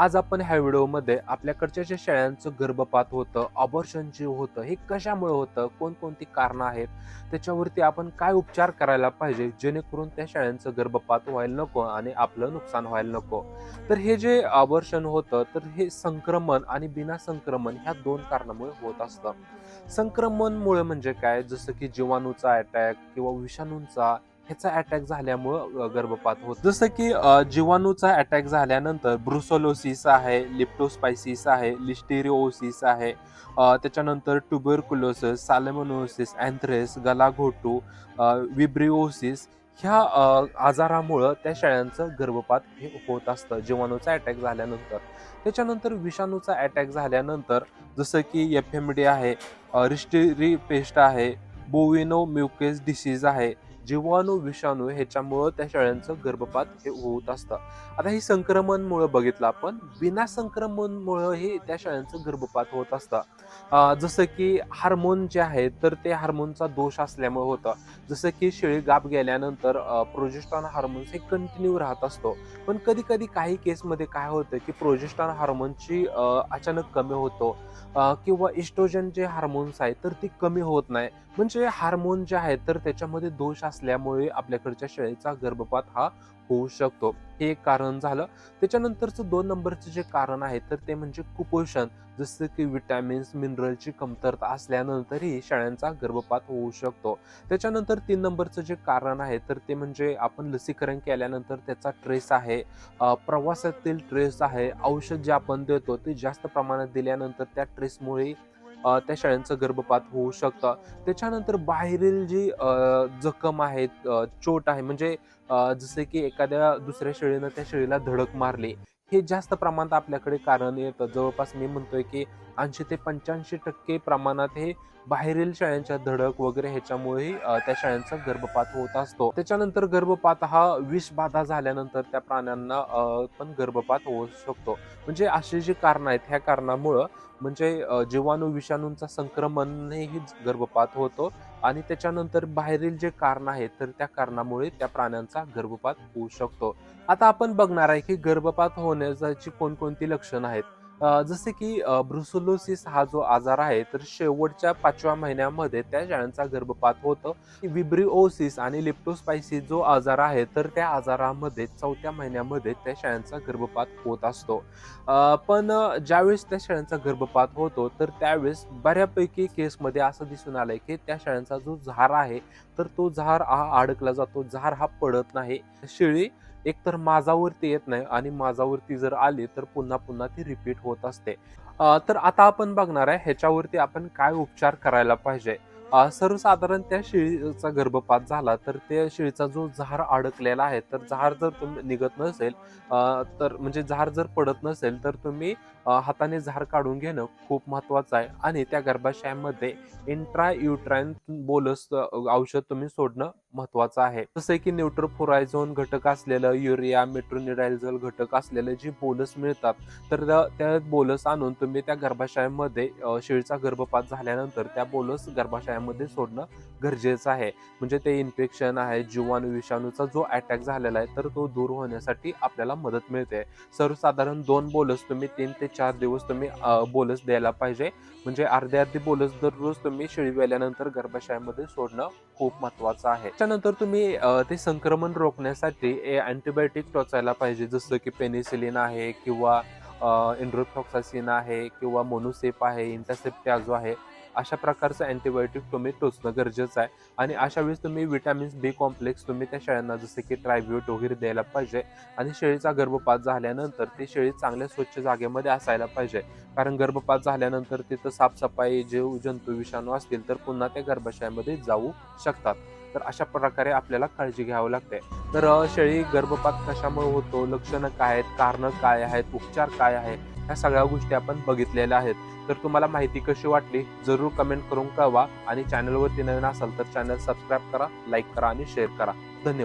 आज आपण ह्या व्हिडिओमध्ये आपल्याकडच्या ज्या शेळ्यांचं गर्भपात होतं ऑबॉर्शन जे होतं हे कशामुळे होतं कोणकोणती कारणं आहेत त्याच्यावरती आपण काय उपचार करायला पाहिजे जेणेकरून त्या शेळ्यांचं गर्भपात व्हायला नको आणि आपलं नुकसान व्हायला नको? तर हे जे ऑबॉर्शन होतं तर हे संक्रमण आणि बिना संक्रमण ह्या दोन कारणामुळे होत असतं. संक्रमणमुळे म्हणजे काय? जसं की जीवाणूचा अटॅक किंवा विषाणूंचा ह्याचा अटॅक झाल्यामुळं गर्भपात होत. जसं की जीवाणूचा अटॅक झाल्यानंतर ब्रुसोलोसिस आहे लिप्टोस्पायसिस आहे लिस्टेरिओसिस आहे त्याच्यानंतर ट्युबरकुलोसिस सालेमोनोसिस अँथ्रेस गलाघोटू विब्रिओसिस ह्या आजारामुळं त्या शेळ्यांचं गर्भपात हे होत असतं जीवाणूचा अटॅक झाल्यानंतर. त्याच्यानंतर विषाणूचा अटॅक झाल्यानंतर जसं की एफ एम डी आहे रिस्टेरी पेस्ट आहे बोविनो म्युकेस डिसीज आहे जीवाणू विषाणू ह्याच्यामुळं त्या शेळ्यांचं गर्भपात हे होत असतं. आता हे संक्रमणमुळं बघितलं आपण बिना संक्रमणमुळं हे त्या शेळ्यांचं गर्भपात होत असतं. जसं की हार्मोन जे आहे तर ते हार्मोनचा दोष असल्यामुळे होतं. जसं की शेळी गाप गेल्यानंतर प्रोजेस्ट्रॉन हार्मोन्स हे कंटिन्यू राहत असतो. पण कधी कधी काही केसमध्ये काय होतं की प्रोजेस्ट्रॉन हार्मोनची अचानक कमी होतो किंवा इस्ट्रोजन जे हार्मोन्स आहेत तर ती कमी होत नाही. म्हणजे हार्मोन जे आहेत तर त्याच्यामध्ये दोष असल्यामुळे आपल्याकडच्या शेळीचा गर्भपात हा होऊ शकतो. हे एक कारण झालं. त्याच्यानंतरचं दोन नंबरचं जे कारण आहे तर ते म्हणजे कुपोषण. जसं की विटॅमिन्स मिनरलची कमतरता असल्यानंतरही शेळ्यांचा गर्भपात होऊ शकतो. त्याच्यानंतर तीन नंबरचं जे कारण आहे तर ते म्हणजे आपण लसीकरण केल्यानंतर त्याचा ट्रेस आहे. प्रवासातील ट्रेस आहे. औषध जे आपण देतो ते जास्त प्रमाणात दिल्यानंतर त्या ट्रेसमुळे त्या शेळ्यांचं गर्भपात होऊ शकतं. त्याच्यानंतर बाहेरील जी जखम आहे चोट आहे म्हणजे जसे की एखाद्या दुसऱ्या शेळीनं त्या शेळीला धडक मारली हे जास्त प्रमाणात आपल्याकडे कारण येतं. जवळपास मी म्हणतोय की ऐंशी ते पंच्याऐंशी टक्के प्रमाणात हे बाहेरील शाळांच्या धडक वगैरे ह्याच्यामुळे त्या शाळांचा गर्भपात होत असतो. त्याच्यानंतर गर्भपात हा विष बाधा झाल्यानंतर त्या प्राण्यांना पण गर्भपात होऊ शकतो. म्हणजे अशी जी कारण आहेत ह्या कारणामुळं म्हणजे जीवाणू विषाणूंचा संक्रमणही गर्भपात होतो आणि त्याच्यानंतर बाहेरील जे कारण आहे तर त्या कारणामुळे त्या प्राण्यांचा गर्भपात होऊ शकतो. आता आपण बघणार आहे की गर्भपात होण्याची कोणकोणती लक्षणं आहेत. जसे की ब्रुसोलोसिस हा जो आजार आहे तर शेवटच्या पाचव्या महिन्यामध्ये त्या शाळांचा गर्भपात होतं. विब्रिओसिस आणि लिप्टोस्पायसिस जो आजार आहे तर त्या आजारामध्ये चौथ्या महिन्यामध्ये त्या शाळांचा गर्भपात होत असतो. पण ज्यावेळेस त्या शाळांचा गर्भपात होतो तर त्यावेळेस बऱ्यापैकी केसमध्ये असं दिसून आलंय की त्या शाळांचा जो झार आहे तर तो झार हा अडकला जातो. झार हा पडत नाही. शेळी एकतर माझावरती येत नाही आणि माझावरती जर आली तर पुन्हा पुन्हा ती रिपीट होत असते. तर आता आपण बघणार आहे ह्याच्यावरती आपण काय उपचार करायला पाहिजे. सर्वसाधारण त्या शेळीचा गर्भपात झाला तर त्या शेळीचा जो झार अडकलेला आहे तर झार जर तुम्ही निघत नसेल तर म्हणजे झार जर पडत नसेल तर तुम्ही हाताने झार काढून घेणं खूप महत्वाचं आहे. आणि त्या गर्भाशयामध्ये इंट्रा युट्राइन बोलस औषध तुम्ही सोडणं महत्वाचं आहे. जसं की न्यूट्रोफोरायझोन घटक असलेलं युरिया मेट्रोनिडायझल घटक असलेले जे बोलस मिळतात तर त्या- बोलस आणून तुम्ही त्या गर्भाशयामध्ये शेळीचा गर्भपात झाल्यानंतर त्या बोलस गर्भाशयामध्ये सोडणं गरजेचं आहे. म्हणजे ते इन्फेक्शन आहे जीवाणू विषाणूचा जो अटॅक झालेला आहे तर तो दूर होण्यासाठी आपल्याला मदत मिळते. सर्वसाधारण दोन बोलस तुम्ही तीन ते चार दिवस तुम्ही बोलस द्यायला पाहिजे. म्हणजे अर्धे अर्धे बोलस दररोज तुम्ही शेळी वेल्यानंतर गर्भाशयामध्ये सोडणं खूप महत्वाचं आहे. त्यानंतर तुम्ही ते संक्रमण रोखण्यासाठी अँटीबायोटिक टोचायला पाहिजे. जसं की पेनिसिलिन आहे किंवा इंड्रोफ्लॉक्सासिन आहे किंवा मोनोसेप आहे इंटासेप्टॅझो आहे. अशा प्रकारचं अँटीबायोटिक तुम्ही टोचणं गरजेचं आहे. आणि अशा वेळेस तुम्ही विटॅमिन्स बी कॉम्प्लेक्स तुम्ही त्या शेळ्यांना जसे की ट्रायब्यूट वगैरे द्यायला पाहिजे आणि शेळीचा गर्भपात झाल्यानंतर ती शेळी चांगल्या स्वच्छ जागेमध्ये असायला पाहिजे. कारण गर्भपात झाल्यानंतर तिथं साफसफाई जीव जंतू विषाणू असतील तर पुन्हा त्या गर्भाशयामध्ये जाऊ शकतात. तर अशा प्रकारे आपल्याला काळजी घ्यावी लागते. तर शेळी गर्भपात कशामुळे होतो? लक्षणं काय आहेत? कारणं काय आहेत? उपचार काय आहे ह्या सगळ्या गोष्टी आपण बघितलेल्या आहेत. तर तुम्हाला माहिती कशी वाटली जरूर कमेंट करून कळवा आणि चॅनलवरती नवीन असाल तर चॅनल सबस्क्राईब करा लाईक करा आणि शेअर करा. धन्यवाद.